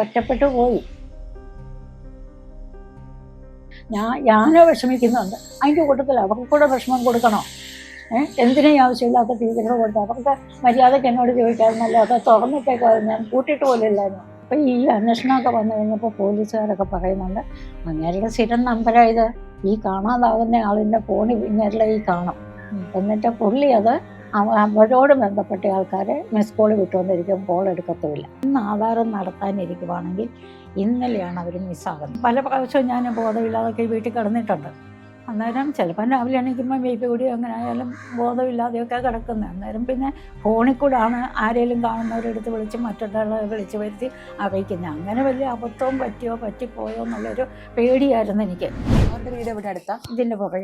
ഒറ്റപ്പെട്ടു പോയി. ഞാൻ ഞാനോ വിഷമിക്കുന്നുണ്ട്. അതിന്റെ കൂട്ടത്തിൽ അവർക്ക് കൂടെ വിഷമം കൊടുക്കണോ? ഏഹ് എന്തിനും ആവശ്യമില്ലാത്ത ടീച്ചറുകൾ കൊടുത്തു? അവർക്ക് മര്യാദയ്ക്ക് എന്നോട് ചോദിക്കാറുണ്ടല്ലോ അത് തുറന്നിട്ടേക്കോ ഞാൻ കൂട്ടിയിട്ട് പോലും ഇല്ലായിരുന്നു. അപ്പം ഈ അന്വേഷണമൊക്കെ വന്നു കഴിഞ്ഞപ്പോൾ പോലീസുകാരൊക്കെ പറയുന്നുണ്ട് അങ്ങേരുടെ സ്ഥിരം നമ്പരായത് ഈ കാണാതാകുന്ന ആളിന്റെ ഫോണിൽ ഇങ്ങേരുടെ ഈ കാണും. എന്നിട്ട് പുള്ളി അത് അവരോട് ബന്ധപ്പെട്ട ആൾക്കാരെ മിസ് കോൾ വിട്ടുകൊണ്ടിരിക്കും കോൾ എടുക്കത്തുമില്ല. ഇന്ന് ആധാരം നടത്താനിരിക്കുവാണെങ്കിൽ ഇന്നലെയാണ് അവർ മിസ്സാകുന്നത് പല പ്രാവശ്യവും ഞാൻ ബോധമില്ലാതൊക്കെ വീട്ടിൽ കിടന്നിട്ടുണ്ട്. അന്നേരം ചിലപ്പം രാവിലെ എണീക്കുമ്പോൾ വെയ്പ്പ് കൂടി അങ്ങനെ ആയാലും ബോധമില്ലാതെയൊക്കെ കിടക്കുന്നത് അന്നേരം പിന്നെ ഫോണിൽ ആണ് ആരെങ്കിലും കാണുന്നവരെടുത്ത് വിളിച്ച് മറ്റുള്ളവരെ വിളിച്ച് വരുത്തി അറിയിക്കുന്നത് അങ്ങനെ വലിയ അബദ്ധവും പറ്റിയോ പറ്റിപ്പോയോ എന്നുള്ളൊരു പേടിയായിരുന്നു എനിക്ക്. അവരുടെ വീട് എവിടെ അടുത്താ? ഇതിന്റെ പുറകെ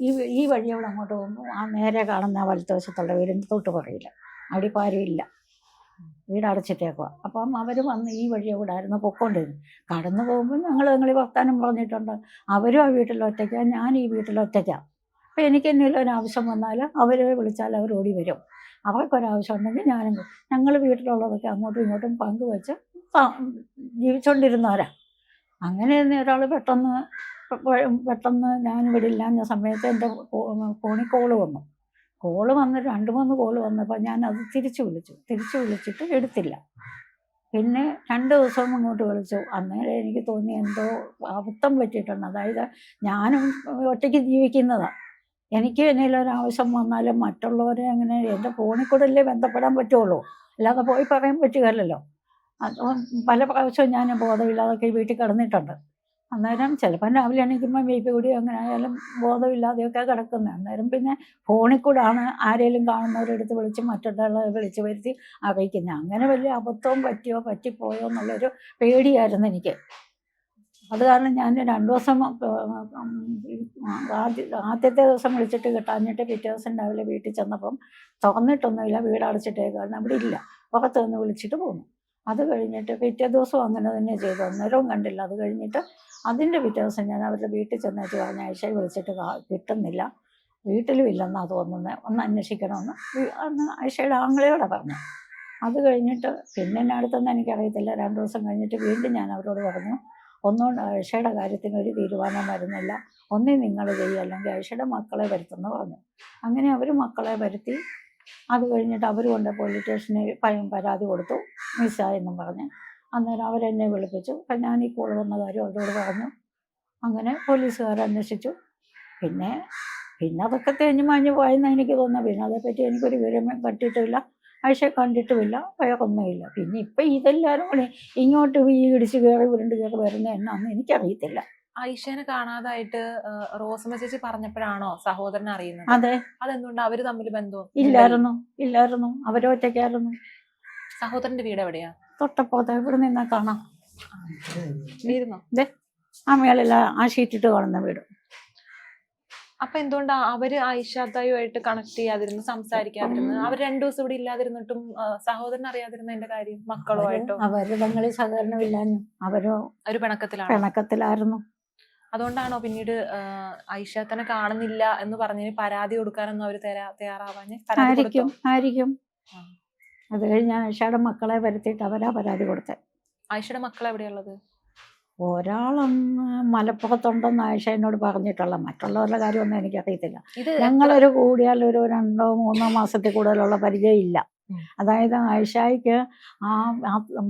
ഈ- ഈ വഴി അവിടെ അങ്ങോട്ട് പോകുമ്പോൾ ആ നേരെ കാണുന്ന വലത്തു വലത്തുവശത്തുള്ള വീടിന്റെ തൊട്ട് പുറകില്ല അവിടെ ഇപ്പോൾ ആരും ഇല്ല. വീട് അടച്ചിട്ടേക്കുക അപ്പം അവർ വന്ന് ഈ വഴിയെ കൂടെ ആയിരുന്നു പൊക്കോണ്ടിരുന്നു കടന്നു പോകുമ്പോൾ ഞങ്ങൾ നിങ്ങൾ വർത്താനം പറഞ്ഞിട്ടുണ്ട്. അവരും ആ വീട്ടിൽ ഒറ്റയ്ക്കാണ് ഞാൻ ഈ വീട്ടിൽ ഒറ്റയ്ക്കാണ് അപ്പം എനിക്ക് എന്തെങ്കിലും ഒരു ആവശ്യം വന്നാൽ അവരെ വിളിച്ചാൽ അവർ ഓടി വരും. അവർക്കൊരാവശ്യം ഉണ്ടെങ്കിൽ ഞാനും ഞങ്ങൾ വീട്ടിലുള്ളതൊക്കെ അങ്ങോട്ടും ഇങ്ങോട്ടും പങ്കുവെച്ച് ജീവിച്ചുകൊണ്ടിരുന്നവരാ അങ്ങനെ ഒരാൾ പെട്ടെന്ന് പെട്ടെന്ന് ഞാൻ വിടില്ല എന്ന സമയത്ത് എന്റെ ഫോണിൽ കോൾ വന്നു. കോൾ വന്ന് രണ്ട് മൂന്ന് കോൾ വന്നപ്പോൾ ഞാൻ അത് തിരിച്ചു വിളിച്ചു. തിരിച്ചു വിളിച്ചിട്ട് എടുത്തില്ല. പിന്നെ രണ്ട് ദിവസം ഇങ്ങോട്ട് വിളിച്ചു. അന്നേരം എനിക്ക് തോന്നി എന്തോ അബദ്ധം പറ്റിയിട്ടുണ്ട്. അതായത് ഞാനും ഒറ്റയ്ക്ക് ജീവിക്കുന്നതാണ് എനിക്ക് എന്തെങ്കിലും ഒരു ആവശ്യം വന്നാലും മറ്റുള്ളവരെ അങ്ങനെ എന്റെ ഫോണിൽ കൂടെ അല്ലേ ബന്ധപ്പെടാൻ പറ്റുള്ളൂ. അല്ലാതെ പോയി പറയാൻ പറ്റുകയല്ലോ അത് പല പ്രാവശ്യവും ഞാൻ ബോധമില്ലാതൊക്കെ വീട്ടിൽ കിടന്നിട്ടുണ്ട്. അന്നേരം ചിലപ്പോൾ രാവിലെ എണീക്കുമ്പോൾ ബി പി കൂടി അങ്ങനെ ആയാലും ബോധമില്ലാതെയൊക്കെ കിടക്കുന്നത് അന്നേരം പിന്നെ ഫോണിൽ കൂടാണ് ആരെങ്കിലും കാണുന്നവരെടുത്ത് വിളിച്ച് മറ്റുള്ളവരെ വിളിച്ച് വരുത്തി അറിയിക്കുന്നത് അങ്ങനെ വലിയ അബദ്ധവും പറ്റിയോ പറ്റിപ്പോയോ എന്നുള്ളൊരു പേടിയായിരുന്നു എനിക്ക്. അത് കാരണം ഞാൻ രണ്ടു ദിവസം ആദ്യ ആദ്യത്തെ ദിവസം വിളിച്ചിട്ട് കിട്ടാഞ്ഞിട്ട് പിറ്റേ ദിവസം രാവിലെ വീട്ടിൽ ചെന്നപ്പം തുറന്നിട്ടൊന്നുമില്ല വീട് കാരണം അവിടെ ഇല്ല. പുറത്ത് നിന്ന് വിളിച്ചിട്ട് പോന്നു. അത് കഴിഞ്ഞിട്ട് പിറ്റേ ദിവസം അങ്ങനെ തന്നെ ചെയ്തു. അന്നേരവും കണ്ടില്ല. അത് കഴിഞ്ഞിട്ട് അതിന്റെ പിറ്റേ ദിവസം ഞാൻ അവരുടെ വീട്ടിൽ ചെന്നേച്ച് പറഞ്ഞ ഐഷയെ വിളിച്ചിട്ട് കിട്ടുന്നില്ല. വീട്ടിലും ഇല്ലെന്നാണ് തോന്നുന്നത് ഒന്ന് അന്വേഷിക്കണമെന്ന് അന്ന് ആഴ്ചയുടെ ആങ്ങളയോടെ പറഞ്ഞു. അത് കഴിഞ്ഞിട്ട് പിന്നെ എന്നെ അടുത്തൊന്നും എനിക്കറിയത്തില്ല. രണ്ട് ദിവസം കഴിഞ്ഞിട്ട് വീണ്ടും ഞാൻ അവരോട് പറഞ്ഞു ഒന്നുകൊണ്ട് ആഴ്ചയുടെ കാര്യത്തിന് ഒരു തീരുമാനം വരുന്നില്ല. ഒന്നേ നിങ്ങൾ ചെയ്യുക അല്ലെങ്കിൽ ആഴ്ചയുടെ മക്കളെ വരുത്തുമെന്ന് പറഞ്ഞു. അങ്ങനെ അവർ മക്കളെ വരുത്തി. അത് കഴിഞ്ഞിട്ട് അവർ കൊണ്ട് പോലീസ് സ്റ്റേഷനിൽ പരാതി കൊടുത്തു. മിസ്സായെന്നും പറഞ്ഞ്. അന്നേരം അവരെന്നെ വിളിപ്പിച്ചു. അപ്പം ഞാൻ ഈ കൂടെ വന്ന കാര്യം അവരോട് പറഞ്ഞു. അങ്ങനെ പോലീസുകാർ അന്വേഷിച്ചു. പിന്നെ പിന്നെ അതൊക്കെ തേഞ്ഞു മാഞ്ഞു പോയെന്ന് എനിക്ക് തോന്നുന്നു പിന്നെ അതേപ്പറ്റി എനിക്കൊരു വിവരം കട്ടിട്ടുമില്ല ആഴ്ച കണ്ടിട്ടുമില്ല. വേറൊന്നുമില്ല. പിന്നെ ഇപ്പം ഇതെല്ലാവരും കൂടി ഇങ്ങോട്ട് ഈ ഇടിച്ച് കയറി ഉരുണ്ട് കയറി വരുന്ന എന്നാന്ന് എനിക്കറിയത്തില്ല. ഐഷേനെ കാണാതായിട്ട് റോസമ്മ ചേച്ചി പറഞ്ഞപ്പോഴാണോ സഹോദരൻ അറിയുന്നത്? അതെ. അതെന്തുകൊണ്ട് അവർ തമ്മിൽ ബന്ധവും ഇല്ലായിരുന്നു. ഇല്ലായിരുന്നു. അവരൊറ്റയ്ക്കായിരുന്നു സഹോദരന്റെ വീട് എവിടെയാ? തൊട്ടപ്പുറത്ത് ഇവിടെ നിന്നാ കാണാം. ഇരുന്നോ? ആ മേളിൽ ആ ഷീറ്റിട്ട് കാണുന്ന വീട്. അപ്പൊ എന്തുകൊണ്ടാ അവർ ഐഷാദായുമായിട്ട് കണക്ട് ചെയ്യാതിരുന്നു സംസാരിക്കാതിരുന്നു? അവർ രണ്ടു ദിവസം ഇവിടെ ഇല്ലാതിരുന്നിട്ടും സഹോദരൻ അറിയാതിരുന്നതിന്റെ കാര്യം മക്കളുമായിട്ടോ? അവർ തങ്ങളിൽ സഹകരണമില്ലാഞ്ഞു. അവരോ ഒരു പിണക്കത്തിലാണ്? പിണക്കത്തിലായിരുന്നു. അതുകൊണ്ടാണോ പിന്നീട് ഐഷാത്തനെ കാണുന്നില്ല എന്ന് പറഞ്ഞതിന് പരാതി കൊടുക്കാനൊന്നും അവർ തയ്യാറാവാഞ്ഞ്? ആയിരിക്കും? ആയിരിക്കും. അത് കഴിഞ്ഞ് ആയിഷയുടെ മക്കളെ വരുത്തിയിട്ട് അവരാ പരാതി കൊടുത്തത് ആയിഷയുടെ മക്കൾ എവിടെയുള്ളത്? ഒരാളൊന്ന് മലപ്പുറത്തുണ്ടെന്ന് ആയിഷ എന്നോട് പറഞ്ഞിട്ടുള്ള മറ്റുള്ളവരുടെ കാര്യമൊന്നും എനിക്കറിയത്തില്ല. ഞങ്ങളൊരു കൂടിയാൽ ഒരു രണ്ടോ മൂന്നോ മാസത്തിൽ കൂടുതലുള്ള പരിചയം ഇല്ല അതായത് ആയിഷയ്ക്ക് ആ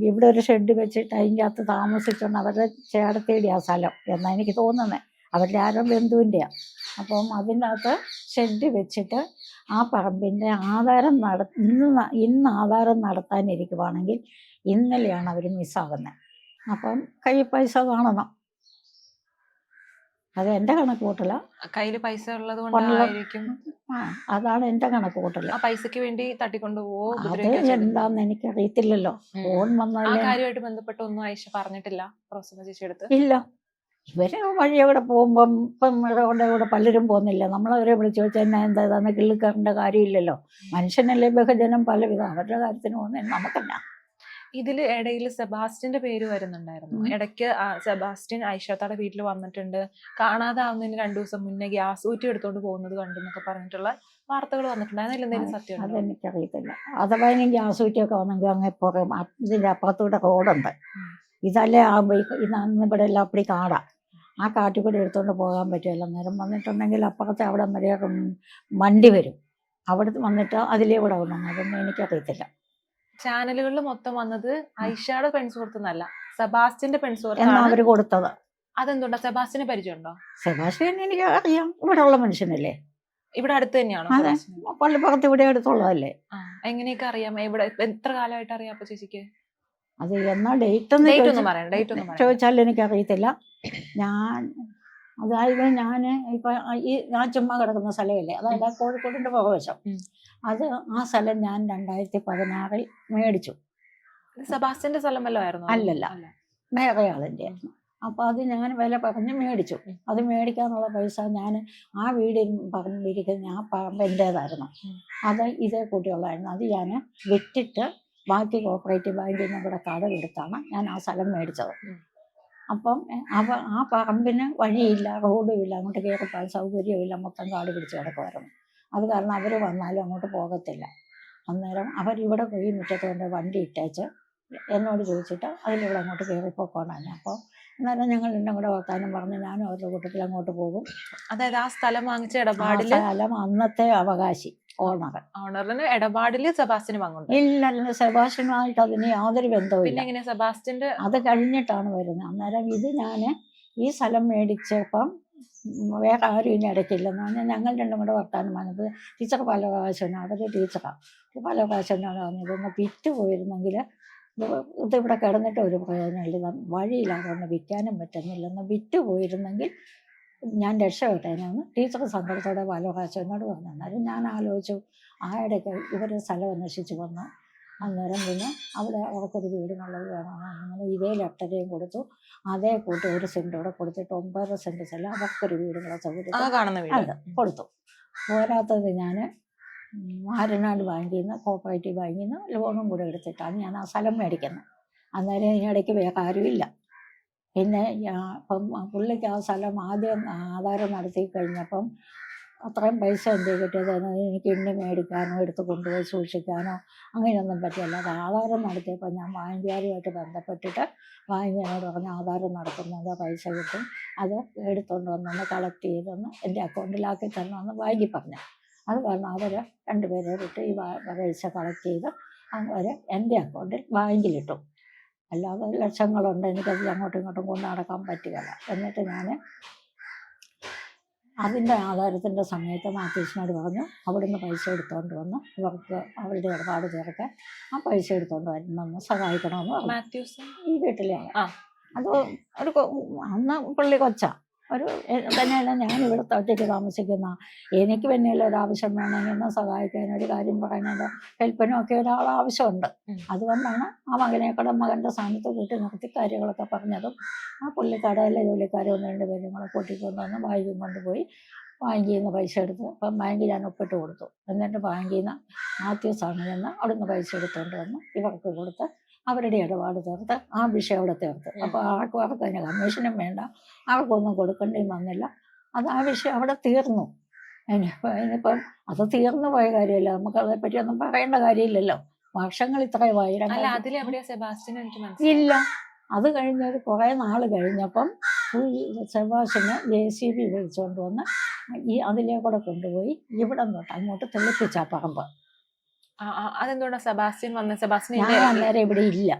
ഇവിടെ ഒരു ഷെഡ് വെച്ചിട്ട് അതിന്റെ അകത്ത് താമസിച്ചുകൊണ്ട് അവരുടെ ചേടത്തേടിയാ സ്ഥലം എന്നാണ് എനിക്ക് തോന്നുന്നത് അവരുടെ ആരോ ബന്ധുവിന്റെയാണ് അപ്പം അതിനകത്ത് ഷെഡ് വെച്ചിട്ട് ആ പറമ്പിന്റെ ആധാരം നട ഇന്ന് ഇന്ന് ആധാരം നടത്താനിരിക്കുവാണെങ്കിൽ ഇന്നലെയാണ് അവർ മിസ്സാകുന്നത് അപ്പം കയ്യിൽ പൈസ കാണണം. അത് എന്റെ കണക്ക് കൂട്ടല. കയ്യിൽ പൈസ ഉള്ളത് ഉള്ള- കൊണ്ടായിരിക്കും. ആ അതാണ് എന്റെ കണക്ക് കൂട്ടൽ ആ പൈസക്ക് വേണ്ടി തട്ടിക്കൊണ്ടു അത്? എന്താന്ന് എനിക്ക് അറിയത്തില്ലല്ലോ ഫോൺ വന്നാലേ കാര്യമായിട്ട് ബന്ധപ്പെട്ട് ഒന്നും ആയിഷ പറഞ്ഞിട്ടില്ല റോസമ്മ ചേച്ചി എടുത്ത് ഇല്ല. ഇവർ വഴിയെ അവിടെ പോകുമ്പം ഇപ്പം ഇവിടെ കൂടെ പലരും പോകുന്നില്ല. നമ്മളവരെ വിളിച്ചു ചോദിച്ചാൽ എന്നാ എന്താ ഇതാന്ന് കിള്ളിക്കാരന്റെ കാര്യമില്ലല്ലോ. മനുഷ്യനല്ലേ ബഹുജനം പലവിധം. അവരുടെ കാര്യത്തിന് പോകുന്ന നമുക്കല്ല. ഇതിൽ ഇടയിൽ സെബാസ്റ്റിന്റെ പേര് വരുന്നുണ്ടായിരുന്നു. ഇടയ്ക്ക് സെബാസ്റ്റിൻ സെബാസ്റ്റ്യൻ ഐഷാത്തയുടെ വീട്ടിൽ വന്നിട്ടുണ്ട്. കാണാതാവുന്നതിന് രണ്ടു ദിവസം മുന്നേ ഗ്യാസ് ഊറ്റി എടുത്തോണ്ട് പോകുന്നത് കണ്ടു എന്നൊക്കെ പറഞ്ഞിട്ടുള്ള വാർത്തകൾ വന്നിട്ടുണ്ട് അതിൽ എന്തെങ്കിലും സത്യം? അതെനിക്കറിയത്തില്ല. അഥവാ ഇനി ഗ്യാസ് ഊറ്റിയൊക്കെ വന്നെങ്കിൽ അങ്ങ് പുറം ഇതിന്റെ അപ്പുറത്തൂടെ റോഡുണ്ട്. ഇതല്ലേ ആ ഇന്ന് ഇവിടെ എല്ലാം അപ്പടി കാടാ. ആ കാട്ടിൽ കൂടി എടുത്തുകൊണ്ട് പോകാൻ പറ്റുമല്ലോ നേരം വന്നിട്ടുണ്ടെങ്കിൽ അപ്പുറത്തെ അവിടെ വരെ വണ്ടി വരും. അവിടെ വന്നിട്ട് അതിലേ കൂടെ വന്നു? അതൊന്നും എനിക്കറിയത്തില്ല. ചാനലുകളിൽ മൊത്തം വന്നത് ഐഷയുടെ പെൺസുഹൃത്തുന്നല്ല സെബാസ്റ്റിന്റെ പെൺസുഹൃത്ത് അവർ കൊടുത്തത്? അതെന്തുകൊണ്ടാ സെബാസ്റ്റിനെ പരിചയമുണ്ടോ? സെബാസ്റ്റ്യൻ എനിക്ക് അറിയാം ഇവിടെ ഉള്ള മനുഷ്യനല്ലേ. ഇവിടെ അടുത്ത് തന്നെയാണോ അതെ. പള്ളിപ്പുറത്ത് ഇവിടെ അടുത്തുള്ളതല്ലേ. എങ്ങനെയൊക്കെ അറിയാം? ഇവിടെ എത്ര കാലമായിട്ട് അറിയാം അപ്പൊ ചേച്ചിക്ക്? അത് എന്നാ ഡേറ്റ് ഒന്ന് ചോദിച്ചാൽ എനിക്കറിയത്തില്ല. ഞാൻ അതായത് ഞാൻ ഇപ്പൊ ഈ ഞാൻ ചുമ്മാ കിടക്കുന്ന സ്ഥലമില്ലേ? അതായത് കോഴിക്കോടിന്റെ പുറവശം അത് ആ സ്ഥലം ഞാൻ രണ്ടായിരത്തി പതിനാറിൽ മേടിച്ചു. ഇത് സ്ഥലമല്ലോ ആയിരുന്നോ? അല്ലല്ല. വേറെ ആളിന്റെ ആയിരുന്നു. അപ്പോൾ അത് ഞാൻ വില പറഞ്ഞ് മേടിച്ചു. അത് മേടിക്കാനുള്ള പൈസ ഞാൻ ആ വീടിൽ പറഞ്ഞിരിക്കുന്ന ആ പറമ്പ് എന്റേതായിരുന്നു. അത് ഇതേ കൂട്ടിയുള്ളായിരുന്നു. അത് ഞാൻ വിറ്റിട്ട് ബാക്കി കോപ്പറേറ്റീവ് ബാങ്കിൽ നിന്ന് ഇവിടെ കടമെടുത്താണ് ഞാൻ ആ സ്ഥലം മേടിച്ചത്. അപ്പം അവ ആ പറമ്പിന് വഴിയില്ല റോഡും ഇല്ല അങ്ങോട്ട് കയറിപ്പോകാൻ സൗകര്യമില്ല മൊത്തം കാട് പിടിച്ച് കിടക്കുമായിരുന്നു അത് കാരണം അവർ വന്നാലും അങ്ങോട്ട് പോകത്തില്ല. അന്നേരം അവരിവിടെ പോയി മുറ്റത്ത് കൊണ്ട് വണ്ടി ഇട്ടേച്ച് എന്നോട് ചോദിച്ചിട്ട് അതിലിവിടെ അങ്ങോട്ട് കയറിപ്പോക്കോണാണ് അപ്പോൾ അന്നേരം ഞങ്ങൾ രണ്ടും കൂടെ വർത്താനം പറഞ്ഞ് ഞാനും അവരുടെ കൂട്ടത്തിൽ അങ്ങോട്ട് പോകും. അതായത് ആ സ്ഥലം വാങ്ങിച്ച ഇടപാടിൽ സ്ഥലം അന്നത്തെ അവകാശി. ഓണർ ഓണറിന് ഇടപാടിൽ സെബാസ്റ്റിന് പങ്കുണ്ട്. ഇല്ല ഇല്ല സെബാസ്റ്റിനുമായിട്ട് അതിന് യാതൊരു ബന്ധവും എങ്ങനെയാ സെബാസ്റ്റിന്റെ അത് കഴിഞ്ഞിട്ടാണ് വരുന്നത്. അന്നേരം ഇത് ഞാൻ ഈ സ്ഥലം മേടിച്ചപ്പം വേറെ ആരും ഇനി ഇടയ്ക്കില്ലെന്ന് പറഞ്ഞാൽ ഞങ്ങൾ രണ്ടും കൂടെ വർത്താനം പറഞ്ഞത് ടീച്ചർ പല പ്രാവശ്യം അവർ ടീച്ചറാണ് പല പ്രാവശ്യം പറഞ്ഞത് ഒന്ന് വിറ്റ് പോയിരുന്നെങ്കിൽ ഇത് ഇത് ഇവിടെ കിടന്നിട്ട് ഒരു പ്രയോജനമില്ല വഴിയില്ലാതെ ഒന്ന് വിൽക്കാനും പറ്റുന്നില്ല. ഒന്ന് വിറ്റ് പോയിരുന്നെങ്കിൽ ഞാൻ രക്ഷപ്പെട്ടേനാന്ന് ടീച്ചർ സങ്കടത്തോടെ ബാലോകാശം എന്നോട് പറഞ്ഞു. എന്നാലും ഞാൻ ആലോചിച്ചു. ആ ഇടയ്ക്ക് ഇവർ സ്ഥലം അന്വേഷിച്ച് വന്നു അന്നേരം പിന്നെ അവിടെ അവർക്കൊരു വീടിനുള്ളത് വേണം. അങ്ങനെ ഇതേ ലെറ്ററേയും കൊടുത്തു. അതേ കൂട്ടി ഒരു സെന്റ് കൂടെ കൊടുത്തിട്ട് ഒമ്പതര സെന്റ് സ്ഥലം അവർക്കൊരു വീടുകളെ സൗകര്യം വീട്. അതെ കൊടുത്തു. പോരാത്തത് ഞാൻ ആരനാട് ബാങ്കിൽ നിന്ന് കോപ്പറേറ്റീവ് ബാങ്കിൽ നിന്ന് ലോണും കൂടെ എടുത്തിട്ടാണ് ഞാൻ ആ സ്ഥലം മേടിക്കുന്നത്. അന്നേരം ഈ ഇടയ്ക്ക് വേറെ ആരുമില്ല. പിന്നെ അപ്പം പുള്ളിക്ക് ആ സ്ഥലം ആദ്യം ആധാരം നടത്തി കഴിഞ്ഞപ്പം അത്രയും പൈസ എന്ത് കിട്ടിയത് എനിക്ക് ഇന്ന് മേടിക്കാനോ എടുത്ത് കൊണ്ടുപോയി സൂക്ഷിക്കാനോ അങ്ങനെയൊന്നും പറ്റില്ല അത് ആധാരം നടത്തിയപ്പോൾ ഞാൻ ബാങ്കുകാരുമായിട്ട് ബന്ധപ്പെട്ടിട്ട് ബാങ്കിനോട് പറഞ്ഞ് ആധാരം നടത്തുന്നത് പൈസ കിട്ടും അത് എടുത്തുകൊണ്ട് വന്നൊന്ന് കളക്ട് ചെയ്തൊന്ന് എന്റെ അക്കൗണ്ടിലാക്കി തരണമെന്ന് ബാങ്കിൽ പറഞ്ഞു. അത് കാരണം അവർ രണ്ടുപേരെ വിട്ട് ഈ പൈസ കളക്ട് ചെയ്ത് അവർ എന്റെ അക്കൗണ്ടിൽ ബാങ്കിലിട്ടു. അല്ലാതെ ലക്ഷങ്ങളുണ്ട്. എനിക്കത് അങ്ങോട്ടും ഇങ്ങോട്ടും കൊണ്ട് നടക്കാൻ പറ്റുകയില്ല. എന്നിട്ട് ഞാൻ അതിന്റെ ആധാരത്തിന്റെ സമയത്ത് മാത്യൂസിനോട് പറഞ്ഞു അവിടുന്ന് പൈസ എടുത്തുകൊണ്ട് വന്ന് ഇവർക്ക് അവരുടെ ഇടപാട് ചേർക്കാൻ ആ പൈസ എടുത്തുകൊണ്ട് വരണമെന്ന് സഹായിക്കണമെന്ന് പറഞ്ഞു. മാത്യൂസ്? ഈ വീട്ടിലെയാണ് ആ. അത് ഒരു അന്ന് പുള്ളി കൊച്ച. ഒരു തന്നെയല്ല ഞാൻ ഇവിടെ ഒറ്റയ്ക്ക് താമസിക്കുന്ന. എനിക്ക് പിന്നെയുള്ള ഒരു ആവശ്യം വേണമെങ്കിൽ എന്നെ സഹായിക്കാൻ ഒരു കാര്യം പറയാനോ ഹെൽപ്പിനും ഒക്കെ ഒരാൾ ആവശ്യമുണ്ട്. അതുകൊണ്ടാണ് ആ മകനെ കൂടെ മകന്റെ സ്ഥാനത്ത് കൂട്ടി നിർത്തി കാര്യങ്ങളൊക്കെ പറഞ്ഞതും ആ പുള്ളിക്കടയിലെ ജോലിക്കാരെ ഒന്ന് രണ്ട് പേരും കൂടെ കൂട്ടിക്കൊണ്ടുവന്ന് ബാങ്കിൽ കൊണ്ടുപോയി ബാങ്കിൽ നിന്ന് പൈസ എടുത്ത് അപ്പം ബാങ്കിൽ ഞാൻ ഒപ്പിട്ട് കൊടുത്തു. എന്നിട്ട് ബാങ്കിൽ നിന്ന് മാത്യൂസാണ് ചെന്ന് അവിടുന്ന് പൈസ എടുത്തുകൊണ്ട് വന്ന് ഇവർക്ക് കൊടുത്ത് അവരുടെ ഇടപാട് തീർത്ത് ആ വിഷയം അവിടെ തീർത്ത്. അപ്പോൾ ആർക്കും അവർക്ക് അതിന് കമ്മീഷനും വേണ്ട. അവർക്കൊന്നും കൊടുക്കേണ്ടിയും വന്നില്ല. അത് ആ വിഷയം അവിടെ തീർന്നു. അതിനിപ്പം ഇനിയിപ്പം അത് തീർന്നു പോയ കാര്യമല്ല. നമുക്ക് അതേപ്പറ്റി ഒന്നും പറയേണ്ട കാര്യമില്ലല്ലോ. വർഷങ്ങൾ ഇത്രയുമായി ഇല്ല. അത് കഴിഞ്ഞൊരു കുറേ നാൾ കഴിഞ്ഞപ്പം സെബാസിന് ജെ സി ബി വിളിച്ചുകൊണ്ട് വന്ന് ഈ അതിലേ കൂടെ കൊണ്ടുപോയി ഇവിടെ തൊട്ട് അങ്ങോട്ട് തെളിപ്പിച്ച പറമ്പ്. ആ, ആ, അതെന്തുകൊണ്ടാ സെബാസ്റ്റ്യൻ വന്ന സെബാസ്റ്റ്യൻ അന്നേരം ഇവിടെ ഇല്ല.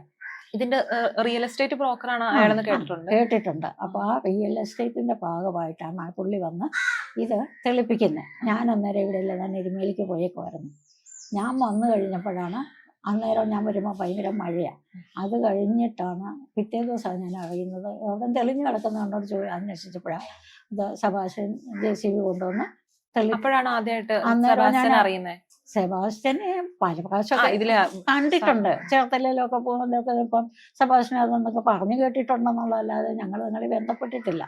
ഇതിന്റെ റിയൽ എസ്റ്റേറ്റ് ബ്രോക്കറാണ് അയാളെന്ന് കേട്ടിട്ടുണ്ട്. കേട്ടിട്ടുണ്ട്. അപ്പോൾ ആ റിയൽ എസ്റ്റേറ്റിന്റെ ഭാഗമായിട്ടാണ് ആ പുള്ളി വന്ന് ഇത് തെളിപ്പിക്കുന്നത് ഞാൻ അന്നേരം ഇവിടെ ഇല്ല. ഞാൻ എരുമേലിക്ക് പോയേക്കുമായിരുന്നു ഞാൻ വന്നു കഴിഞ്ഞപ്പോഴാണ് അന്നേരം ഞാൻ വരുമ്പോൾ ഭയങ്കര മഴയാണ് അത് കഴിഞ്ഞിട്ടാണ് പിറ്റേ ദിവസമാണ് ഞാൻ അറിയുന്നത്. അവിടെ തെളിഞ്ഞു കിടക്കുന്നതുകൊണ്ടോട് ചോദി അന്വേഷിച്ചപ്പോഴാണ് ഇത് സഭാഷൻ ജെ സി ബി കൊണ്ടുവന്ന് അപ്പോഴാണ് ആദ്യമായിട്ട് അന്നേരം സെബാസ്റ്റ്യൻ അറിയുന്നത് സെബാസ്റ്റ്യനെ പല പ്രാവശ്യം ഇതിൽ കണ്ടിട്ടുണ്ട്. ചേർത്തലയിലൊക്കെ പോകുന്നതൊക്കെ ഇപ്പം സെബാസ്റ്റ്യൻ അതെന്നൊക്കെ പറഞ്ഞു കേട്ടിട്ടുണ്ടെന്നുള്ളതല്ലാതെ ഞങ്ങൾ നിങ്ങളെ ബന്ധപ്പെട്ടിട്ടില്ല.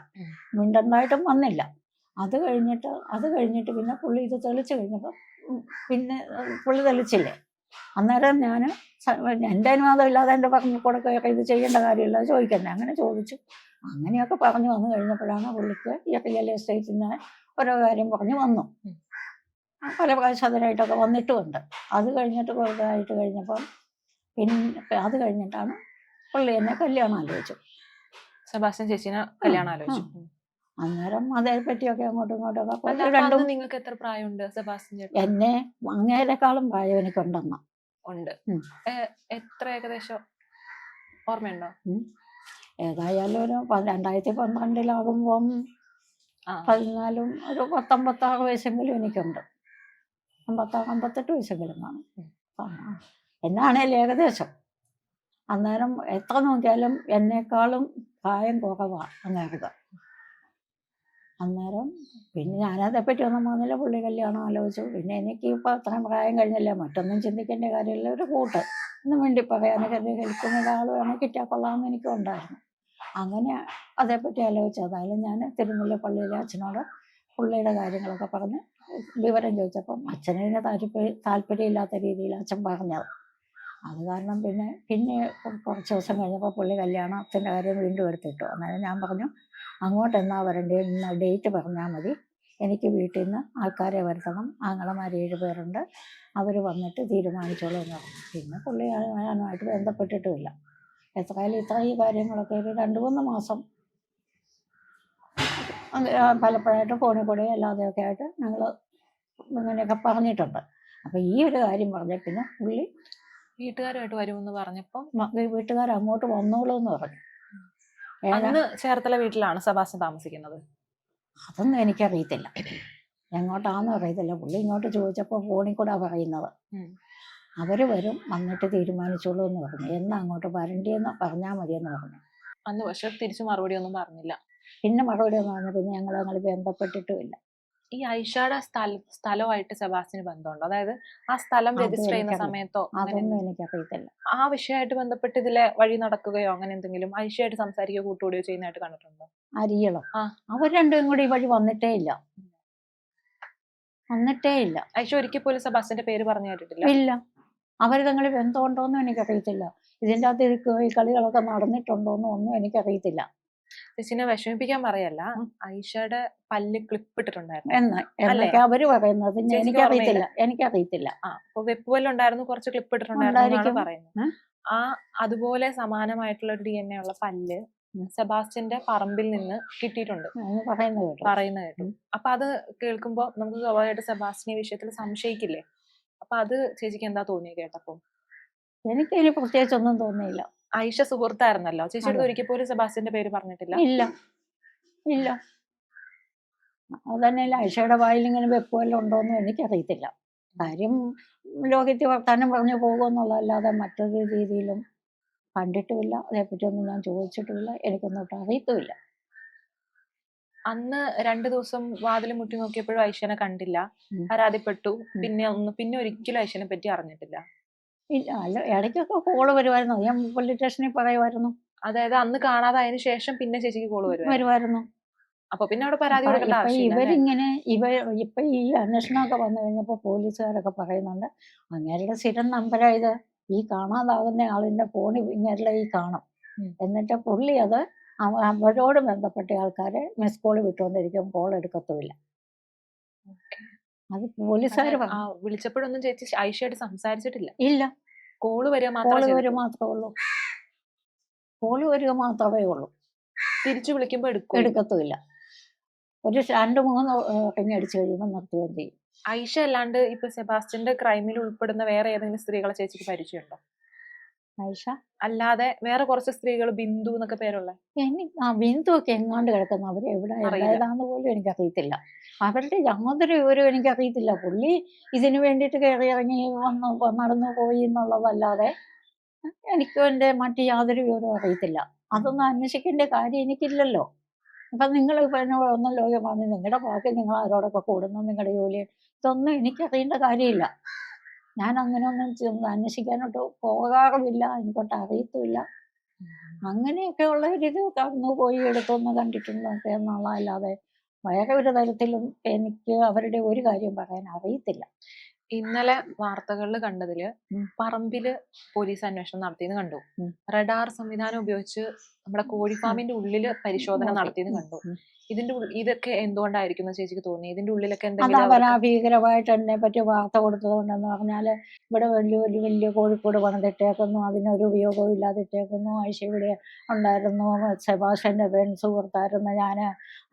മിണ്ടന്നായിട്ടും വന്നില്ല. അത് കഴിഞ്ഞിട്ട് അത് കഴിഞ്ഞിട്ട് പിന്നെ പുള്ളി ഇത് തെളിച്ച് കഴിഞ്ഞപ്പോൾ പിന്നെ പുള്ളി തെളിച്ചില്ലേ? അന്നേരം ഞാൻ എന്റെ അനുവാദം ഇല്ലാതെ എന്റെ പറഞ്ഞു കൊടുക്കുകയൊക്കെ ഇത് ചെയ്യേണ്ട കാര്യമില്ല ചോദിക്കണ്ടേ. അങ്ങനെ ചോദിച്ചു. അങ്ങനെയൊക്കെ പറഞ്ഞു വന്നു കഴിഞ്ഞപ്പോഴാണ് പുള്ളിക്ക് ഈ റിയൽ എസ്റ്റേറ്റിന് ഓരോ കാര്യം പറഞ്ഞു വന്നു. പല പ്രാവശ്യം അതിനായിട്ടൊക്കെ വന്നിട്ടുമുണ്ട്. അത് കഴിഞ്ഞിട്ട് കൂടുതലായിട്ട് കഴിഞ്ഞപ്പം പിന്നെ അത് കഴിഞ്ഞിട്ടാണ് പുള്ളി എന്നെ കല്യാണം ആലോചിച്ചു. സെബാസ്റ്റ്യൻ ചേച്ചിനെ കല്യാണം ആലോചിച്ചു. അന്നേരം അതേ പറ്റിയൊക്കെ അങ്ങോട്ടും ഇങ്ങോട്ടും രണ്ടും നിങ്ങൾക്ക് എത്ര പ്രായമുണ്ട് സെബാസ്റ്റ്യൻ എന്നെ അങ്ങേരെക്കാളും പ്രായം എനിക്കുണ്ടെന്ന ഉണ്ട്. എത്ര ഏകദേശം ഓർമ്മയുണ്ടോ? ഏതായാലും ഒരു രണ്ടായിരത്തി പന്ത്രണ്ടിലാകുമ്പം പതിനാലും ഒരു പത്തൊമ്പത്താറ് വയസ്സെങ്കിലും എനിക്കുണ്ട്. അമ്പത്താറ് അമ്പത്തെട്ട് വയസ്സെങ്കിലും കാണും. എന്നാണേലും ഏകദേശം. അന്നേരം എത്ര നോക്കിയാലും എന്നെക്കാളും പ്രായം കുറവാണ് അങ്ങേർക്ക് അന്നേരം പിന്നെ ഞാനതേപ്പറ്റി ഒന്നും പറഞ്ഞില്ല. പുള്ളി കല്യാണം ആലോചിച്ചു. പിന്നെ എനിക്ക് ഇപ്പം അത്രയും പ്രായം കഴിഞ്ഞില്ല. മറ്റൊന്നും ചിന്തിക്കേണ്ട കാര്യമില്ല. ഒരു കൂട്ട്. ഒന്നും വേണ്ടി പറയാനൊക്കെ കേൾക്കുന്ന ഒരാൾ വേണമെങ്കിൽ കിട്ടിയാൽ കൊള്ളാമെന്ന് എനിക്കും ഉണ്ടായിരുന്നു. അങ്ങനെ അതേപ്പറ്റി ആലോചിച്ചു അതായാലും ഞാൻ തിരുനെല്ലി പള്ളിയിലെ അച്ഛനോട് പുള്ളിയുടെ കാര്യങ്ങളൊക്കെ പറഞ്ഞ് വിവരം ചോദിച്ചപ്പം അച്ഛനതിന് താല്പര്യം താല്പര്യമില്ലാത്ത രീതിയിൽ അച്ഛൻ പറഞ്ഞത്. അത് കാരണം പിന്നെ പിന്നെ കുറച്ച് ദിവസം കഴിഞ്ഞപ്പോൾ പുള്ളി കല്യാണത്തിന്റെ കാര്യം വീണ്ടും എടുത്തിട്ടു. അന്നേരം ഞാൻ പറഞ്ഞു അങ്ങോട്ട് എന്നാ വരണ്ടേ? ഇന്ന ഡേറ്റ് പറഞ്ഞാൽ മതി. എനിക്ക് വീട്ടിൽ നിന്ന് ആൾക്കാരെ വരുത്തണം. ആങ്ങളമാർ ഏഴ് പേരുണ്ട്. അവർ വന്നിട്ട് തീരുമാനിച്ചോളൂ എന്ന് പറഞ്ഞു. പിന്നെ പുള്ളി ഞാനുമായിട്ട് ബന്ധപ്പെട്ടിട്ടുമില്ല. എത്രയായാലും ഇത്ര ഈ കാര്യങ്ങളൊക്കെ ഒരു രണ്ട് മൂന്ന് മാസം പലപ്പോഴായിട്ട് ഫോണിൽ കൂടെ അല്ലാതെയൊക്കെ ആയിട്ട് ഞങ്ങൾ ഇങ്ങനെയൊക്കെ പറഞ്ഞിട്ടുണ്ട്. അപ്പം ഈ ഒരു കാര്യം പറഞ്ഞ പിന്നെ പുള്ളി വീട്ടുകാരുമായിട്ട് വരുമെന്ന് പറഞ്ഞപ്പം വീട്ടുകാർ അങ്ങോട്ട് വന്നോളൂ എന്ന് പറഞ്ഞു. അന്ന് ചേർത്തല വീട്ടിലാണ് സെബാസ്റ്റ്യൻ താമസിക്കുന്നത്. അതൊന്നും എനിക്കറിയത്തില്ല. എങ്ങോട്ടാന്ന് അറിയത്തില്ല. പുള്ളി ഇങ്ങോട്ട് ചോദിച്ചപ്പോൾ ഫോണിൽ കൂടെ പറയുന്നത്. അവർ വരും വന്നിട്ട് തീരുമാനിച്ചോളൂ എന്ന് പറഞ്ഞു. എന്നാ അങ്ങോട്ട് വരണ്ടിയെന്ന് പറഞ്ഞാൽ മതിയെന്ന് പറഞ്ഞു. അന്ന് പക്ഷെ തിരിച്ചു മറുപടി ഒന്നും പറഞ്ഞില്ല. പിന്നെ മറുപടി ഒന്നും പറഞ്ഞു പിന്നെ ഞങ്ങൾ ഞങ്ങൾ ബന്ധപ്പെട്ടിട്ടുമില്ല. ഈ ഐഷയുടെ സ്ഥല സ്ഥലമായിട്ട് സെബാസ്റ്റിന് ബന്ധമുണ്ടോ. അതായത് ആ സ്ഥലം രജിസ്റ്റർ ചെയ്യുന്ന സമയത്തോ അങ്ങനെ അതൊന്നും എനിക്കറിയത്തില്ല. ആ വിഷയമായിട്ട് ബന്ധപ്പെട്ട് ഇതിലെ വഴി നടക്കുകയോ അങ്ങനെ എന്തെങ്കിലും ഐഷയായിട്ട് സംസാരിക്കുകയോ കൂട്ടുകൂടിയോ ചെയ്യുന്നതായിട്ട് കണ്ടിട്ടുണ്ടോ? അരിയളം? ആ. അവർ രണ്ടും കൂടി ഈ വഴി വന്നിട്ടേ ഇല്ല. വന്നിട്ടേ ഇല്ല. ഐഷ ഒരിക്കൽ പോലും സെബാസ്റ്റിന്റെ പേര് പറഞ്ഞു കേട്ടിട്ടില്ല. ഇല്ല. അവർ തങ്ങളിൽ ബന്ധമുണ്ടോന്നും എനിക്കറിയത്തില്ല. ഇതിന്റെ അകത്ത് ഈ കളികളൊക്കെ നടന്നിട്ടുണ്ടോന്നും ഒന്നും എനിക്കറിയത്തില്ല. ചേച്ചിനെ വിഷമിപ്പിക്കാൻ പറയല്ല. ഐഷയുടെ പല്ല് ക്ലിപ്പ് ഇട്ടിട്ടുണ്ടായിരുന്നു. എന്ന് എന്നൊക്കെ അവർ പറയുന്നത്. എനിക്കറിയത്തില്ല എനിക്കറിയത്തില്ല. വെപ്പ് പല്ലുണ്ടായിരുന്നു ഉണ്ടായിരുന്നു? കുറച്ച് ക്ലിപ്പ് ഇട്ടിട്ടുണ്ടായിരുന്നു. പറയുന്നത്. ആ അതുപോലെ സമാനമായിട്ടുള്ള ഒരു ഡി എൻ എ ഉള്ള പല്ല്. സെബാസ്റ്റ്യന്റെ പറമ്പിൽ നിന്ന് കിട്ടിയിട്ടുണ്ട്. എന്ന് പറയുന്നത് കേട്ടു. അപ്പൊ അത് കേൾക്കുമ്പോ നമുക്ക് സ്വാഭാവികമായിട്ട് സെബാസ്റ്റിനെ വിഷയത്തിൽ സംശയിക്കില്ലേ? അപ്പൊ അത് ചേച്ചിക്ക് എന്താ തോന്നിയത് കേട്ടപ്പോ? എനിക്ക് ഇതിന് പ്രത്യേകിച്ച് ഒന്നും തോന്നിയില്ല. ഐഷ സുഹൃത്തായിരുന്നല്ലോ? ചേച്ചിയുടെ. ഒരിക്കൽ പോലും സെബാസ്റ്റിന്റെ പേര് പറഞ്ഞിട്ടില്ല. ഇല്ല. ഇല്ല. അതന്നെ ഐഷയുടെ വായിൽ ഇങ്ങനെ വെപ്പ് ഉണ്ടോന്ന് എനിക്കറിയത്തില്ല. കാര്യം ലോകത്തിൽ വർത്താനം പറഞ്ഞു പോകുമെന്നുള്ളതല്ലാതെ മറ്റൊരു രീതിയിലും കണ്ടിട്ടുമില്ല. അതേപ്പറ്റി ഒന്നും ഞാൻ ചോദിച്ചിട്ടുമില്ല. എനിക്കൊന്നും അറിയത്തുമില്ല. അന്ന് രണ്ടു ദിവസം വാതിൽ മുട്ടി നോക്കിയപ്പോഴും ഐഷനെ കണ്ടില്ല. പരാതിപ്പെട്ടു. പിന്നെ ഒന്ന് പിന്നെ ഒരിക്കലും ഐഷനെ പറ്റി അറിഞ്ഞിട്ടില്ല. ഇല്ല അല്ല ഇടയ്ക്കൊക്കെ കോൾ വരുമായിരുന്നു. ഞാൻ പോലീസ് സ്റ്റേഷനിൽ പറയുമായിരുന്നു. അതായത് അന്ന് കാണാതായതിനു ശേഷം പിന്നെ ചേച്ചിക്ക് കോൾ വരും വരുമായിരുന്നു. അപ്പൊ പിന്നെ അവിടെ പരാതി കൊടുക്കേണ്ട ആവശ്യമില്ല? ഇവരിങ്ങനെ ഇവ ഇപ്പൊ ഈ അന്വേഷണമൊക്കെ വന്നു കഴിഞ്ഞപ്പോ പോലീസുകാരൊക്കെ പറയുന്നുണ്ട് അങ്ങേരുടെ സ്ഥിരം നമ്പരായത് ഈ കാണാതാകുന്ന ആളിന്റെ ഫോണിൽ ഇങ്ങനെയുള്ള ഈ കാണും. എന്നിട്ട് പുള്ളി അത് അവരോട് ബന്ധപ്പെട്ട ആൾക്കാരെ മിസ് കോൾ വിട്ടുകൊണ്ടിരിക്കും കോൾ എടുക്കത്തുമില്ല. അത് പോലീസുകാർ വിളിച്ചപ്പോഴൊന്നും ചേച്ചി ഐഷയായിട്ട് സംസാരിച്ചിട്ടില്ല. ഇല്ല. കോൾ വരിക കോൾ മാത്രമേ വരിക മാത്രമേ ഉള്ളൂ. കോൾ വരിക മാത്രമേ ഉള്ളൂ. തിരിച്ചു വിളിക്കുമ്പോ എടുക്കും എടുക്കത്തുമില്ല. ഒരു രണ്ട് മൂന്ന് റിങ് അടിച്ചു കഴിയുമ്പോൾ നിർത്തുകയും ചെയ്യും. ഐഷ അല്ലാണ്ട് ഇപ്പൊ സെബാസ്റ്റിന്റെ ക്രൈമിൽ ഉൾപ്പെടുന്ന വേറെ ഏതെങ്കിലും സ്ത്രീകളെ ചേച്ചിക്ക് പരിചയമുണ്ടോ? ഐഷ അല്ലാതെ വേറെ കുറച്ച് സ്ത്രീകൾ ബിന്ദു എന്നൊക്കെ പേരുള്ള? എനിക്ക് ആ ബിന്ദു ഒക്കെ എങ്ങാണ്ട് കിടക്കുന്നു. അവർ എവിടെ. ഏതാന്ന് പോലും എനിക്കറിയത്തില്ല. അവരുടെ യാതൊരു വിവരവും എനിക്കറിയത്തില്ല. പുള്ളി ഇതിനു വേണ്ടിയിട്ട് കയറി ഇറങ്ങി വന്നു നടന്നു പോയി എന്നുള്ളതല്ലാതെ എനിക്ക് എന്റെ മറ്റ് യാതൊരു വിവരവും അറിയത്തില്ല. അതൊന്നും അന്വേഷിക്കേണ്ട കാര്യം എനിക്കില്ലല്ലോ. അപ്പം നിങ്ങൾ ഒന്നും ലോകം പറഞ്ഞു നിങ്ങളുടെ ബാക്കി നിങ്ങൾ ആരോടൊക്കെ കൂടുന്നു നിങ്ങളുടെ ജോലി. ഇതൊന്നും എനിക്കറിയേണ്ട കാര്യമില്ല. ഞാൻ അങ്ങനെ ഒന്നും ചെന്ന് അന്വേഷിക്കാനോട്ട് പോകാറുമില്ല എനിക്കോട്ട് അറിയത്തുമില്ല. അങ്ങനെയൊക്കെ ഉള്ള ഒരു ഇത് കടന്നു പോയി എടുത്തൊന്ന് കണ്ടിട്ടുണ്ടൊക്കെ എന്നുള്ളതല്ലാതെ വേറെ ഒരു തരത്തിലും എനിക്ക് അവരുടെ ഒരു കാര്യം പറയാൻ അറിയത്തില്ല. ഇന്നലെ വാർത്തകളിൽ കണ്ടതിൽ. പറമ്പിൽ പോലീസ് അന്വേഷണം നടത്തിയെന്ന് കണ്ടു. റഡാർ സംവിധാനം ഉപയോഗിച്ച് നമ്മുടെ കോഴി ഫാമിന്റെ ഉള്ളിൽ പരിശോധന നടത്തിയത് കണ്ടു. ഇതിന്റെ ഇതൊക്കെ എന്തുകൊണ്ടായിരിക്കും ചേച്ചിക്ക് തോന്നി ഇതിന്റെ ഉള്ളിലൊക്കെ എന്തെങ്കിലും എന്നെ പറ്റി വാർത്ത കൊടുത്തതുകൊണ്ടെന്ന് പറഞ്ഞാൽ ഇവിടെ വലിയ വലിയ വലിയ കോഴിക്കോട് പണിതിട്ടേക്കുന്നു അതിനൊരു ഉപയോഗവും ഇല്ലാതിട്ടേക്കുന്നു. ആഴ്ച ഇവിടെ ഉണ്ടായിരുന്നു. സെബാഷന്റെ പെൺ സുഹൃത്തായിരുന്നു. ഞാൻ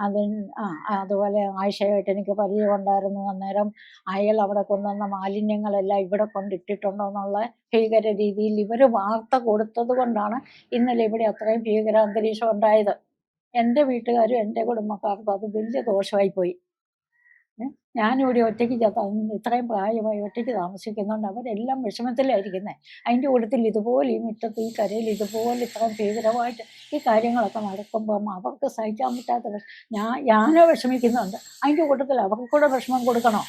അതിന് ആ അതുപോലെ ആഴ്ചയായിട്ട് എനിക്ക് പരിചയം ഉണ്ടായിരുന്നു. അന്നേരം അയാൾ അവിടെ കൊണ്ടുവന്ന മാലിന്യങ്ങളെല്ലാം ഇവിടെ കൊണ്ടിട്ടിട്ടുണ്ടോ എന്നുള്ള ഭീകര രീതിയിൽ ഇവർ വാർത്ത കൊടുത്തത് കൊണ്ടാണ് ഇന്നലെ ഇവിടെ അത്രയും ഭീകര അന്തരീക്ഷം ഉണ്ടായത് എന്റെ വീട്ടുകാരും എന്റെ കുടുംബക്കാർക്കും അത് വലിയ ദോഷമായി പോയി ഞാനിവിടെ ഒറ്റയ്ക്ക് ഇത്രയും പ്രായമായി ഒറ്റയ്ക്ക് താമസിക്കുന്നുണ്ട് അവരെല്ലാം വിഷമത്തിലായിരിക്കുന്നത് അതിന്റെ കൂട്ടത്തിൽ ഇതുപോലെ ഈ മുറ്റത്ത് ഈ കരയിൽ ഇതുപോലെ ഇത്രയും ഭീകരമായിട്ട് ഈ കാര്യങ്ങളൊക്കെ നടക്കുമ്പം അവർക്ക് സഹിക്കാൻ പറ്റാത്ത ഞാൻ ഞാനോ വിഷമിക്കുന്നുണ്ട് അതിന്റെ കൂട്ടത്തിൽ അവർക്ക് കൂടെ വിഷമം കൊടുക്കണോ?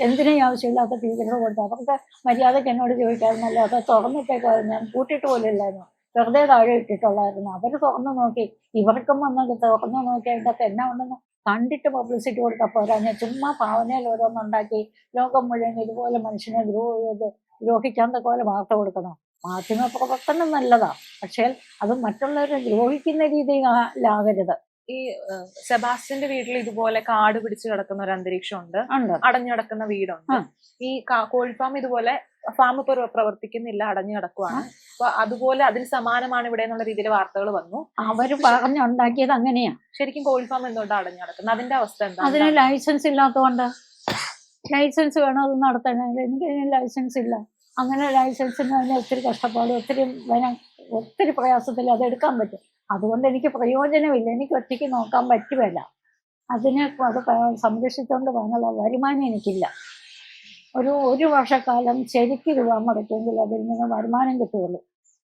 എന്തിനും ആവശ്യമില്ലാത്ത ഭീകരത കൊടുത്ത് അവർക്ക് മര്യാദയ്ക്ക് എന്നോട് ചോദിക്കാറുന്നല്ലോ അത് തുറന്നിട്ടേക്കാതെ ഞാൻ കൂട്ടിയിട്ട് പോലില്ലായിരുന്നു വെറുതെ താഴെ ഇട്ടിട്ടുള്ളായിരുന്നു. അവർ തുറന്നു നോക്കി. ഇവർക്കും വന്നത് തുറന്നു നോക്കി അതിന്റെ എന്നാ ഉണ്ടെന്ന് കണ്ടിട്ട് പബ്ലിസിറ്റി കൊടുത്ത ഞാൻ ചുമ്മാ ഭാവനയിൽ ഓരോന്നുണ്ടാക്കി ലോകം മുഴുവൻ ഇതുപോലെ മനുഷ്യനെ ദ്രോഹിത് ദ്രോഹിക്കാത്ത പോലെ വാർത്ത കൊടുക്കണം. മാധ്യമ പ്രവർത്തനം നല്ലതാ. പക്ഷേ അത് മറ്റുള്ളവരെ ദ്രോഹിക്കുന്ന രീതിയിലാകരുത് ഈ സെബാസ്റ്റിന്റെ സെബാസ്റ്റ്യന്റെ വീട്ടിൽ ഇതുപോലെ കാട് പിടിച്ച് കിടക്കുന്ന ഒരു അന്തരീക്ഷം ഉണ്ട്. അടഞ്ഞു കിടക്കുന്ന വീടുണ്ട് ഈ കോഴി ഫാം ഇതുപോലെ ഫാം ഇപ്പൊ പ്രവർത്തിക്കുന്നില്ല അടഞ്ഞു കിടക്കുവാണ് അപ്പൊ അതുപോലെ അതിന് സമാനമാണ് ഇവിടെ എന്നുള്ള രീതിയിൽ വാർത്തകൾ വന്നു. അവർ പറഞ്ഞുണ്ടാക്കിയത് അങ്ങനെയാ. ശരിക്കും കോഴി ഫാം എന്തുകൊണ്ടാണ് അടഞ്ഞു കിടക്കുന്നത് അതിന്റെ അവസ്ഥ എന്താ അതിന് ലൈസൻസ് ഇല്ലാത്തതുകൊണ്ട്. ലൈസൻസ് വേണം അത് നടത്തണമെങ്കിൽ എനിക്ക് ലൈസൻസ് ഇല്ല. അങ്ങനെ ലൈസൻസിന് ഒത്തിരി കഷ്ടപ്പാട് ഒത്തിരി വനം ഒത്തിരി പ്രയാസത്തിൽ അത് എടുക്കാൻ പറ്റും. അതുകൊണ്ട് എനിക്ക് പ്രയോജനമില്ല. എനിക്ക് ഒറ്റയ്ക്ക് നോക്കാൻ പറ്റുമല്ല അതിനെ അത് സംരക്ഷിച്ചുകൊണ്ട് പോകാനുള്ള വരുമാനം എനിക്കില്ല. ഒരു ഒരു വർഷക്കാലം ശരിക്ക് രൂപ മുടക്കിയെങ്കിൽ അതിൽ നിന്ന് വരുമാനം കിട്ടുകയുള്ളൂ.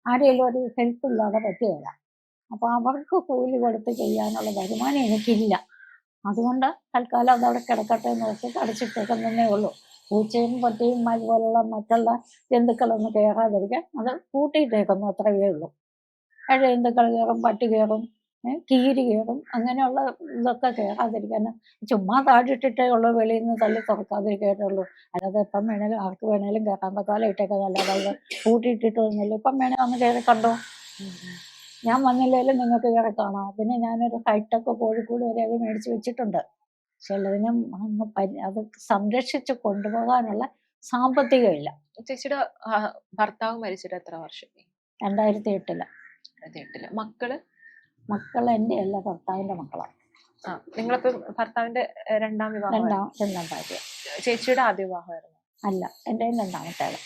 ആരെങ്കിലും ഒരു ഹെൽപ്പ് ഇല്ലാതെ പറ്റുകയില്ല. അപ്പോൾ അവർക്ക് കൂലി കൊടുത്ത് ചെയ്യാനുള്ള വരുമാനം എനിക്കില്ല. അതുകൊണ്ട് തൽക്കാലം അതവിടെ കിടക്കട്ടെ എന്ന് വെച്ചിട്ട് അടച്ചിട്ടേക്കുന്നേ ഉള്ളൂ. പൂച്ചയും പട്ടിയും അതുപോലുള്ള മറ്റുള്ള ജന്തുക്കളൊന്നും കയറാതിരിക്കാൻ അത് കൂട്ടിയിട്ടേക്കുന്നു അത്രയേ ഉള്ളൂ. അഴ ജന്തുക്കൾ കയറും പട്ടി കയറും കീരി കയറും അങ്ങനെയുള്ള ഇതൊക്കെ കയറാതിരിക്കാൻ. ചുമ്മാ താഴിട്ടിട്ടേ ഉള്ളൂ വെളിയിൽ നിന്ന് തള്ളി തുറക്കാതിരിക്കേട്ടുള്ളൂ അല്ലാതെ എപ്പം വേണേലും ആർക്ക് വേണേലും കയറാൻ പക്കാലം ഇട്ടേക്കാൻ അല്ലാതെ കൂട്ടിയിട്ടിട്ടൊന്നുമില്ല. ഇപ്പം വേണേൽ ഒന്ന് കയറി കണ്ടോ? ഞാൻ വന്നില്ലെങ്കിലും നിങ്ങൾക്ക് കയറി കാണാം. പിന്നെ ഞാനൊരു ഹൈടെക് കോഴിക്കോട് വരെ അത് മേടിച്ച് വെച്ചിട്ടുണ്ട്. ഉള്ളതിനും അങ്ങ് അത് സംരക്ഷിച്ച് കൊണ്ടുപോകാനുള്ള സാമ്പത്തികമില്ല. ചേച്ചിയുടെ ഭർത്താവ് മരിച്ചിട്ട് എത്ര വർഷം? രണ്ടായിരത്തി എട്ടിൽ എട്ടിൽ മക്കൾ മക്കൾ എന്റെ അല്ല ഭർത്താവിന്റെ മക്കളാണ്. ആ നിങ്ങളിപ്പോ ഭർത്താവിന്റെ രണ്ടാം വിവാഹം രണ്ടാം രണ്ടാം ഭാര്യ. ചേച്ചിയുടെ ആദ്യ വിവാഹമായിരുന്നു? അല്ല എന്റെ രണ്ടാമത്തേത്.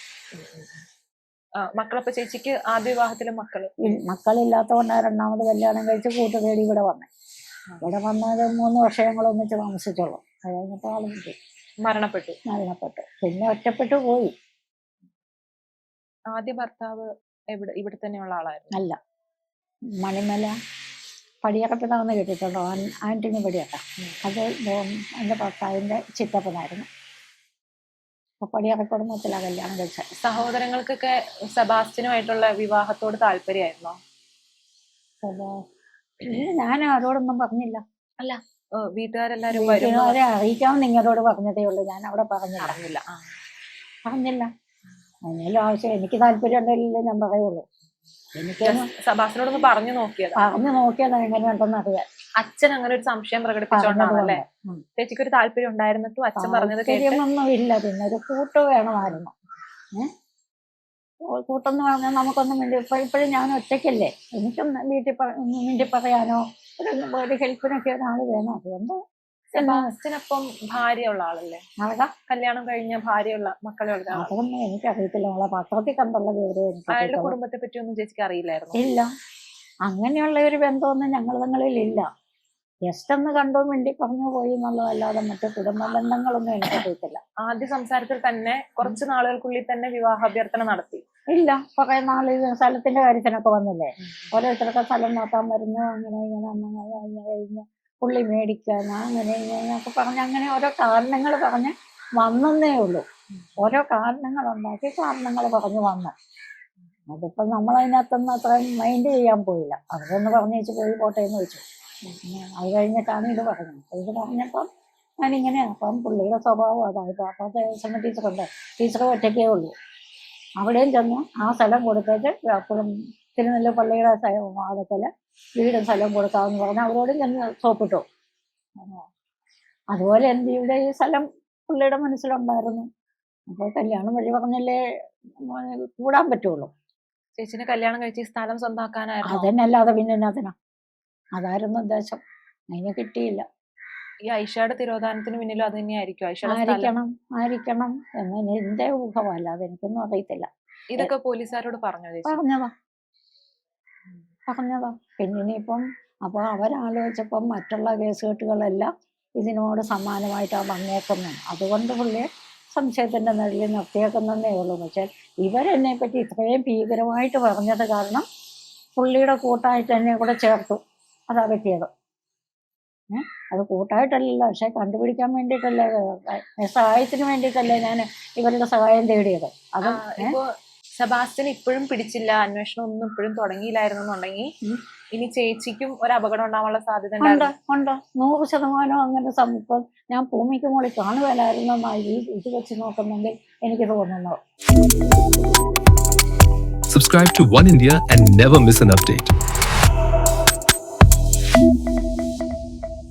മക്കളപ്പോ ചേച്ചിക്ക് ആദ്യ വിവാഹത്തിലെ മക്കൾ? മക്കളില്ലാത്തതുകൊണ്ടാണ് രണ്ടാമത് കല്യാണം കഴിച്ച് കൂട്ടുതേടി ഇവിടെ വന്നത് ഇവിടെ വന്നത് മൂന്ന് വർഷം ഞങ്ങൾ ഒന്നിച്ച് താമസിച്ചോളൂ. അത് കഴിഞ്ഞപ്പോൾ ആൾ പോയി മരണപ്പെട്ടു. മരണപ്പെട്ടു. പിന്നെ ഒറ്റപ്പെട്ടു പോയി. ആദ്യ ഭർത്താവ് എവിടെ ഇവിടെ തന്നെയുള്ള ആളായിരുന്നു? അല്ല. മണിമല പടിയറപ്പിതാന്ന് കേട്ടിട്ടുണ്ടോ? ആന്റണി പടിയറ അത് എന്റെ ഭർത്താവിന്റെ ചിറ്റപ്പനായിരുന്നു. അപ്പോൾ പടിയറ കുടുംബത്തിലാണ് കല്യാണം കഴിച്ചത്. സഹോദരങ്ങൾക്കൊക്കെ സെബാസ്റ്റിനുമായിട്ടുള്ള വിവാഹത്തോട് താല്പര്യമായിരുന്നോ? ഇല്ല, ഞാൻ ആരോടൊന്നും പറഞ്ഞില്ല. അല്ല. വീട്ടുകാരെല്ലാരും വീട്ടുകാരെ അറിയിക്കാമെന്ന് നിങ്ങളോട് പറഞ്ഞതേ ഉള്ളൂ. ഞാൻ അവിടെ പറഞ്ഞില്ല. പറഞ്ഞില്ല. അതിനെല്ലാം ആവശ്യം എനിക്ക് താല്പര്യം ഉണ്ടെങ്കിലേ ഞാൻ പറയുള്ളൂ. എനിക്ക് ജസ്റ്റ് പറഞ്ഞു നോക്കിയതാ. പറഞ്ഞു നോക്കിയാൽ എങ്ങനെയുണ്ടെന്ന് അറിയാം അച്ഛൻ അങ്ങനെ ഒരു സംശയം പ്രകടിപ്പിച്ചോണ്ടാണല്ലേ. ചേച്ചിക്ക് ഒരു താല്പര്യം ഉണ്ടായിരുന്നിട്ടും അച്ഛൻ പറഞ്ഞത് താല്പര്യമൊന്നും ഇല്ല പിന്നെ ഒരു കൂട്ട് വേണമായിരുന്നു. ഏ? കൂട്ടെന്ന് പറഞ്ഞാൽ നമുക്കൊന്നും വേണ്ടി ഇപ്പൊ ഇപ്പോഴും ഞാൻ ഒറ്റയ്ക്കല്ലേ? എനിക്കൊന്ന് വീട്ടിൽ മിണ്ടി പറയാനോ ഒരു ഒരു ഹെൽപ്പിനൊക്കെ ഒരാൾ വേണം. അതുകൊണ്ട് സെബാസ്റ്റിനൊപ്പം ഭാര്യയുള്ള ആളല്ലേ? അതാ കല്യാണം കഴിഞ്ഞ ഭാര്യയുള്ള മക്കളുള്ള ആളാ അതൊന്നും എനിക്കറിയത്തില്ല. അവളെ പത്രത്തിൽ കണ്ടുള്ള വിവരം അയാളുടെ കുടുംബത്തെ പറ്റി ഒന്നും ചേച്ചിക്ക് അറിയില്ലായിരുന്നു? ഇല്ല. അങ്ങനെയുള്ള ഒരു ബന്ധമൊന്നും ഞങ്ങൾ തങ്ങളിൽ ഇല്ല. ജസ്റ്റ് ഒന്ന് കണ്ടോ വേണ്ടി പറഞ്ഞു പോയി എന്നുള്ളതല്ലാതെ മറ്റു കുടുംബ ബന്ധങ്ങളൊന്നും എനിക്കറിയത്തില്ല. ആദ്യ സംസാരത്തിൽ തന്നെ കുറച്ച് നാളുകൾക്കുള്ളിൽ തന്നെ വിവാഹാഭ്യർത്ഥന നടത്തി. ഇല്ല. കുറെ ഇത് സ്ഥലത്തിന്റെ കാര്യത്തിനൊക്കെ വന്നില്ലേ? ഓരോരുത്തരൊക്കെ സ്ഥലം നോക്കാൻ വരുന്നു അങ്ങനെ ഇങ്ങനെ അങ്ങനെ കഴിഞ്ഞ് കഴിഞ്ഞ് പുള്ളി മേടിക്കാനാ അങ്ങനെ ഇങ്ങനെയൊക്കെ പറഞ്ഞ് അങ്ങനെ ഓരോ കാരണങ്ങൾ പറഞ്ഞ് വന്നേ ഉള്ളൂ. ഓരോ കാരണങ്ങൾ ഉണ്ടാക്കി കാരണങ്ങൾ പറഞ്ഞു വന്നു. അതിപ്പോ നമ്മളതിനകത്തൊന്നും അത്രയും മൈൻഡ് ചെയ്യാൻ പോയില്ല. അവരൊന്ന് പറഞ്ഞു വെച്ച് പോയി പോട്ടെ എന്ന് വെച്ചു. അത് കഴിഞ്ഞിട്ടാണ് ഇത് പറഞ്ഞത്. അപ്പൊ ഇത് പറഞ്ഞപ്പം ഞാനിങ്ങനെ അപ്പം പുള്ളിയുടെ സ്വഭാവം അതായത് ദേവസ്വം ടീച്ചറുണ്ട്. ടീച്ചർ ഒറ്റയ്ക്കേ ഉള്ളൂ. അവിടെയും ചെന്ന് ആ സ്ഥലം കൊടുത്തിട്ട് അപ്പോഴും തിരുനെല്ല പള്ളിയുടെ വാദക്കൽ വീടും സ്ഥലവും കൊടുക്കാമെന്ന് പറഞ്ഞ് അവരോടും ചെന്ന് സോപ്പിട്ടു. അതുപോലെ എന്ത് ഇവിടെ ഈ സ്ഥലം പുള്ളിയുടെ മനസ്സിലുണ്ടായിരുന്നു. അപ്പോൾ കല്യാണം വഴി പറഞ്ഞല്ലേ കൂടാൻ പറ്റുള്ളൂ. ചേച്ചിനെ കല്യാണം കഴിച്ച് സ്ഥലം സ്വന്തമാക്കാനായിരുന്നു അതന്നെ അല്ലാതെ പിന്നെ അതിനാ? അതായിരുന്നു ഉദ്ദേശം. അതിന് കിട്ടിയില്ല. ഈ ഐഷയുടെ തിരോധാനത്തിന് പിന്നിലും അത് തന്നെയായിരിക്കും. ആയിരിക്കണം ആയിരിക്കണം എന്ന് എന്റെ ഊഹമല്ല അതെനിക്കൊന്നും അറിയത്തില്ല. ഇതൊക്കെ പോലീസുകാരോട് പറഞ്ഞോ പറഞ്ഞതാ. പറഞ്ഞതാ. പിന്നെ ഇനിയിപ്പം അപ്പോൾ അവരാലോചിച്ചപ്പം മറ്റുള്ള കേസ് കെട്ടുകളെല്ലാം ഇതിനോട് സമാനമായിട്ടാണ് വന്നേക്കുന്നത് അതുകൊണ്ട് പുള്ളിയെ സംശയത്തിന്റെ നിഴലിൽ നിർത്തിയേക്കുന്നതേ ഉള്ളൂ. പക്ഷേ ഇവരെന്നെ പറ്റി ഇത്രയും ഭീകരമായിട്ട് പറഞ്ഞത് കാരണം പുള്ളിയുടെ കൂട്ടായിട്ട് എന്നെ കൂടെ ചേർത്തു. അതാ പറ്റിയത്? അത് കൂട്ടായിട്ടല്ലല്ലോ. പക്ഷെ കണ്ടുപിടിക്കാൻ വേണ്ടിയിട്ടല്ലേ സഹായത്തിന് വേണ്ടിയിട്ടല്ലേ ഞാൻ ഇവരുടെ സഹായം തേടിയത്. അത് സെബാസ്റ്റ്യൻ ഇപ്പോഴും പിടിച്ചില്ല. അന്വേഷണം ഒന്നും ഇപ്പോഴും തുടങ്ങിയില്ലായിരുന്നു എന്നുണ്ടെങ്കിൽ ഇനി ചേച്ചിക്കും ഒരു അപകടം ഉണ്ടാവാനുള്ള സാധ്യത ഉണ്ട്? നൂറ് ശതമാനം അങ്ങനെ സംഭവം ഞാൻ ഭൂമിക്ക് മുകളിൽ കാണുകയില്ലായിരുന്നെന്നാണ് ഈ ഇത് വെച്ച് നോക്കുന്നെങ്കിൽ എനിക്ക് തോന്നുന്നു. Subscribe to One India and never miss an update.